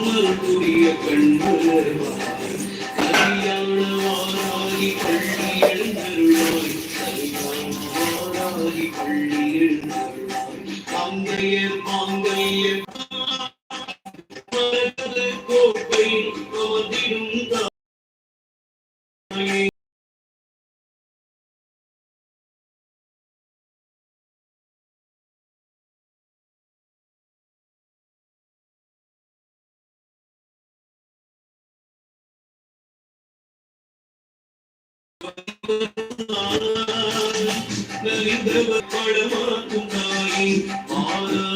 ஓமர் புரிய நரிந்தவர் படமாக்கும் தாயே. ஆராய்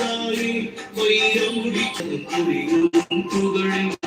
வாராகி தாயே வைரமுடி. புரியும்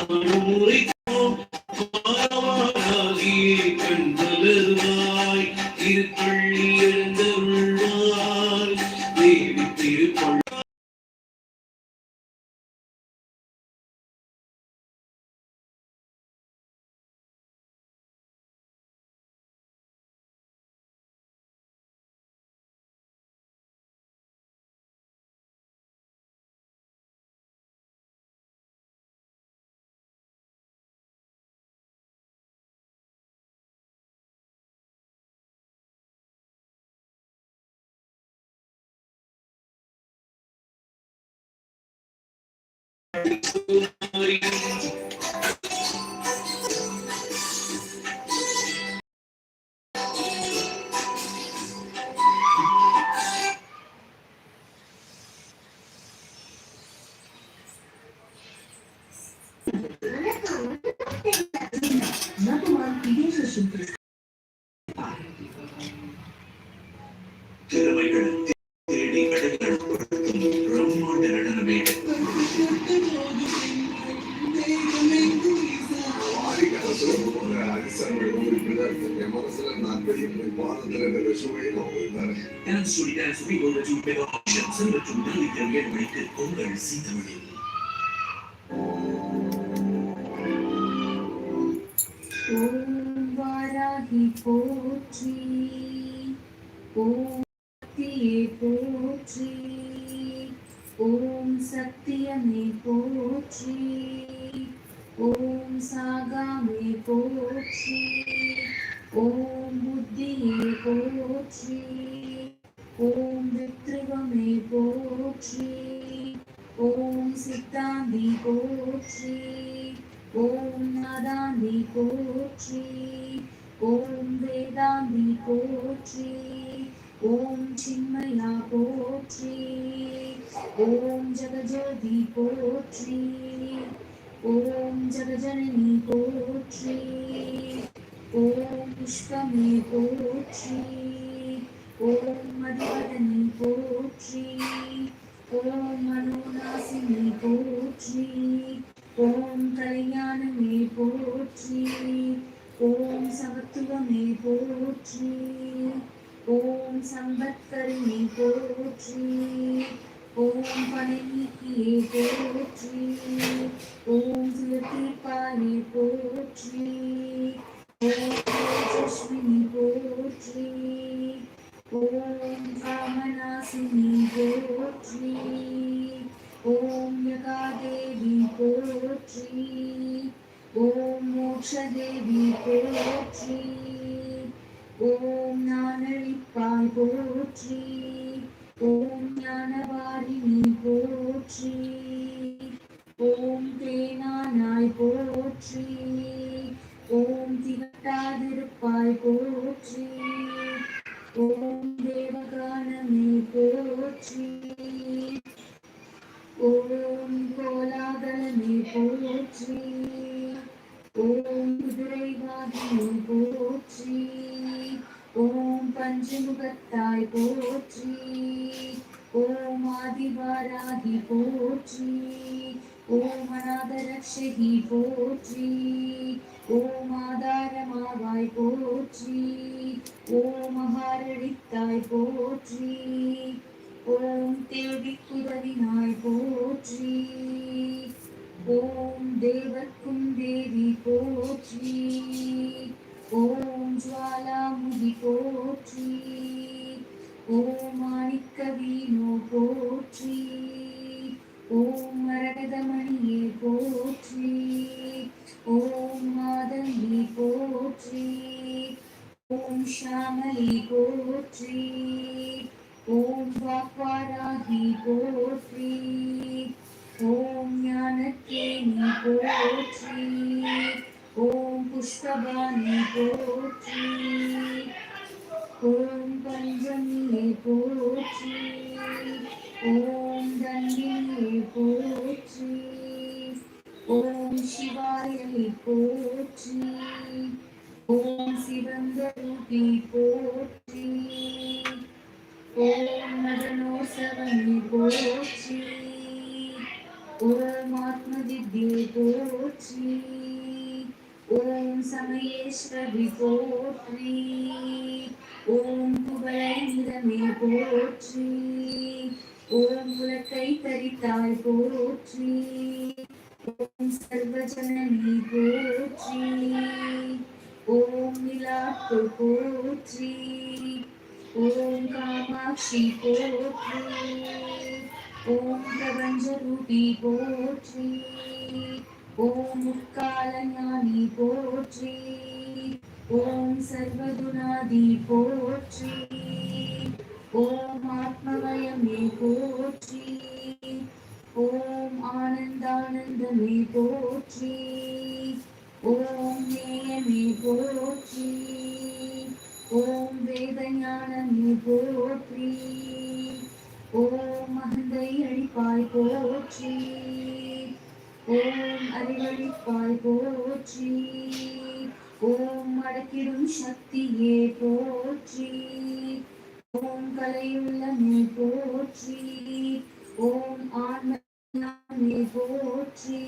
No tomar es un dance சுடி டான்ஸ் வீடியோ மற்றும் மெகா ஆப்ஷன்ஸ் மற்றும் நாளைக்கு ஏழு மணிக்கு உங்கள் சீதமணியில் ஓம் வாராகி போற்றி. ஓம் சக்தியே போற்றி ஓம் சத்தியமே போற்றி ஓம் சாகாமே போற்றி ஓம் புத்தியே போற்றி ஓம் வித்ருவமே போற்றி ஓம் சித்தாந்தி போற்றி ஓம் நாதாந்தி போற்றி ஓம் வேதாந்தி போற்றி ஓம் சின்மயா போற்றி ஓம் ஜகஜோதி போற்றி ஓம் ஜகஜனனி போற்றி. ஓம் புஷ்பமே போற்றி. ஓம் மதிவதனி போற்றி. ஓம் மனோநாசினி போற்றி. ஓம் கல்யாணமே போற்றி. ஓம் சமத்துவமே போற்றி. ஓம் சம்பத்கரிணி போற்றி. ஓம் பணிக்கியே போற்றி ஓம் சிவதீபாயே போற்றி ஓம் தேஜஸ்வினி போற்றி ஓம் காமநாசினி போற்றி ஓம் யகாதேவி போற்றி ஓம் மோக்ஷதேவி போற்றி ஓம் ஓம் அநாதரக்ஷகி போற்றி. ஓம் ஆதாரமாவாய் போற்றி. ஓம் மகாரடித்தாய் போற்றி. ஓம் உறவினாய் போற்றி. ஓம் தேவர்க்கும் தேவி போற்றி. ஓம் ஜுவாலாமுகி போற்றி. ஓம் வாக்வாராகி போற்றி ஓம் ஞானக்கேணி போற்றி ஓம் புஷ்பபாணி போற்றி ஓம் பஞ்சமியே போற்றி ஓம் தன்னியே போற்றி ஓம் சிவாயை போற்றி ஓம் சிவந்த ரூபி புகழை நிறமே போற்றி ஓம் உலக்கை தரித்தாய் போற்றி ஓம் சர்வஜனனி போற்றி ஓம் நிலாப்பு போற்றி ஓம் காமாட்சி போற்றி ஓம் பிரபஞ்ச ரூபி போற்றி ஓம் முக்கால ஞானி போற்றி ஓம் சர்வகுணாதி போற்றி ஓம் ஆத்மவயமே போற்றி. ஓம் ஆனந்தானந்தமே போற்றி. ஓம் நேயமே ஓம் கலையுள்ளமே போற்றி ஓம் ஆன்மே போற்றி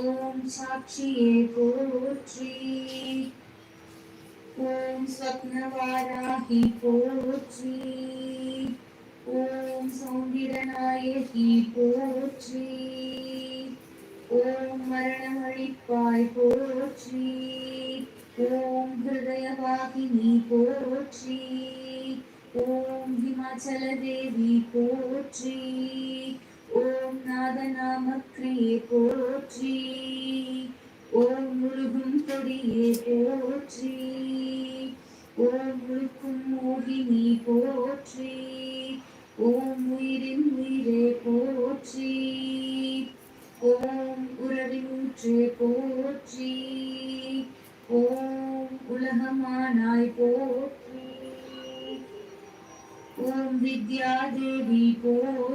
ஓம் சாட்சியே போற்றி ஓம் ஸ்வப்னவாராகி போற்றி ஓம் சௌந்திரநாயகி போற்றி ஓம் மரணமழிப்பாய் போற்றி ஓம் ஹிருதயவாகினி போற்றி ஓம் தேவி போற்றி. ஓம் நாதநாமக்ரியே போற்றி. ஓம் முருகும் கொடியே போற்றி.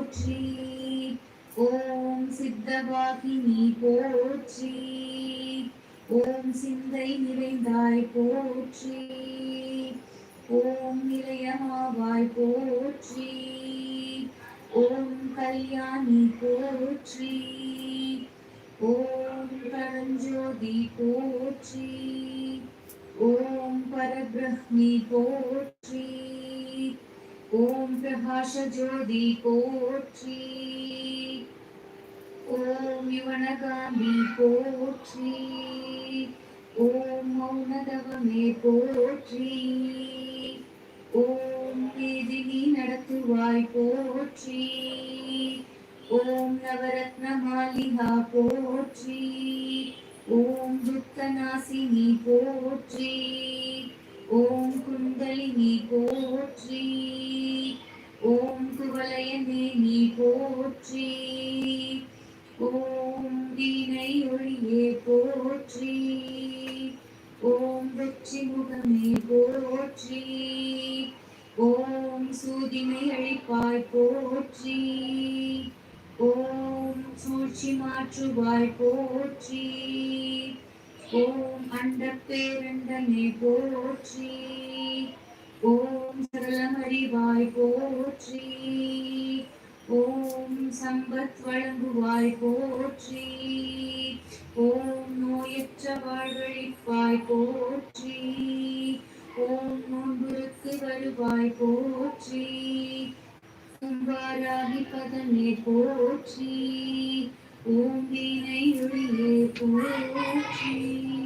போற்றி. ஓம் சித்தவாகினி போற்றி. ஓம் சிந்தை நிறைந்தாய் போற்றி. ஓம் நிலையமாவாய் போற்றி. ஓம் கல்யாணி போற்றி. ஓம் பரஞ்சோதி போற்றி. ஓம் பரபிரஹ்மி போற்றி. ஓம் பிரகாஷ ஜோதி போற்றி ஓம் யுவனகாமி போற்றி ஓம் மௌனதவமே போற்றி ஓம் வேதினி நடத்துவாய் போற்றி ஓம் நவரத்ன அண்டப்பேரண்டமே போற்றி. ஓம் சரளமறிவாய் போற்றி. ஓம் சம்பத் வழங்குவாய் போற்றி. ஓம் நோயற்ற வாழ்வழிப்பாய் போற்றி. ஓம் நோன்புருக்கு வருவாய் போற்றி. கும்பாராகி பதமே போற்றி. ஓம் வீணை ஒளியே போற்றி.